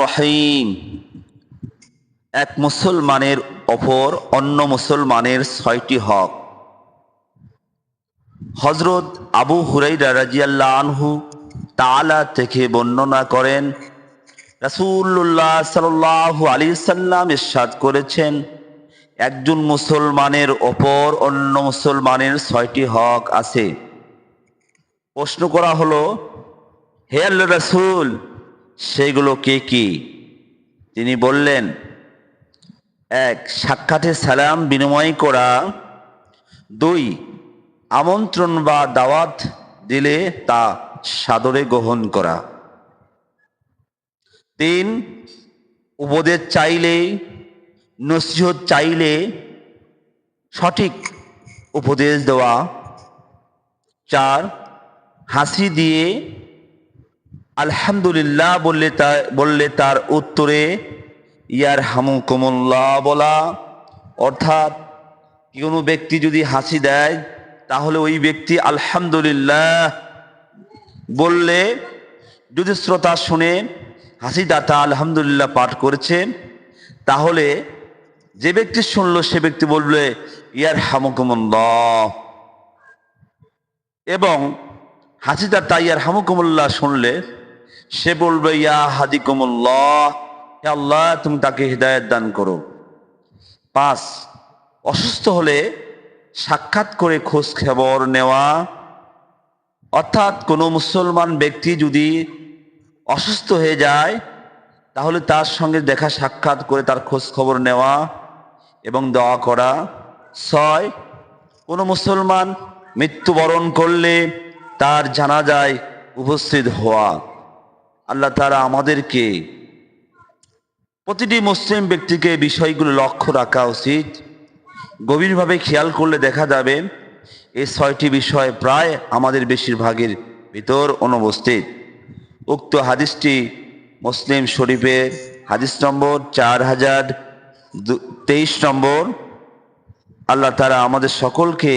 রহিম। এক মুসলমানের অপর অন্য মুসলমানের ছয়টি হক। হজরত আবু হুরাইরা রাজিয়াল্লাহ আনহু তালা থেকে বর্ণনা করেন, রাসূলুল্লাহ সাল্লাল্লাহু আলী সাল্লাম ইরশাদ করেছেন, একজন মুসলমানের অপর অন্য মুসলমানের ছয়টি হক আছে। প্রশ্ন করা হলো হে আল্লাহ রাসুল সেগুলো কে কি? তিনি বললেন, এক, সাক্ষাতে সালাম বিনিময় করা। দুই, আমন্ত্রণ বা দাওয়াত দিলে তা সাদরে গ্রহণ করা। তিন, উপদেশ চাইলে, নসিহত চাইলে সঠিক উপদেশ দেওয়া। চার, হাসি দিয়ে আলহামদুলিল্লাহ বললে তা, বললে তার উত্তরে ইয়ার হামুকুমুল্লাহ বলা, অর্থাৎ কোনো ব্যক্তি যদি হাসি দেয়, তাহলে ওই ব্যক্তি আলহামদুলিল্লাহ বললে, যদি শ্রোতা শুনে হাসি দাতা আলহামদুলিল্লাহ পাঠ করেছে, তাহলে যে ব্যক্তি শুনলো, সে ব্যক্তি বলবে ইয়ার হামুকুমুল্লাহ এবং হাসি দাতা ইয়ার হামুকুমুল্লাহ শুনলে সে বলবে, ইয়া হাদিকুমুল্লাহ আল্লাহ, তুমি তাকে হৃদায়ত দান করো। পাঁচ, অসুস্থ হলে সাক্ষাৎ করে খোঁজ খবর নেওয়া। অর্থাৎ কোনো মুসলমান ব্যক্তি যদি অসুস্থ হয়ে যায়, তাহলে তার সঙ্গে দেখা সাক্ষাৎ করে তার খোঁজ খবর নেওয়া এবং দোয়া করা। ছয়, কোনো মুসলমান মৃত্যুবরণ করলে তার জানা যায় উপস্থিত হওয়া। আল্লাহ তারা আমাদেরকে প্রতিটি মুসলিম ব্যক্তিকে বিষয়গুলো লক্ষ্য রাখা উচিত। গভীরভাবে খেয়াল করলে দেখা যাবে এই ছয়টি বিষয় প্রায় আমাদের বেশিরভাগের ভিতর অনুপস্থিত। উক্ত হাদিসটি মুসলিম শরীফের হাদিস নম্বর চার হাজার তেইশ নম্বর। আল্লাহ তারা আমাদের সকলকে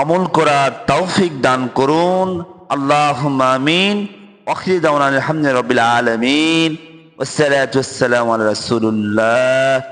আমল করার তৌফিক দান করুন। আল্লাহ আমিন। واخر دعوانا الحمد لله رب العالمين والصلاة والسلام على رسول الله.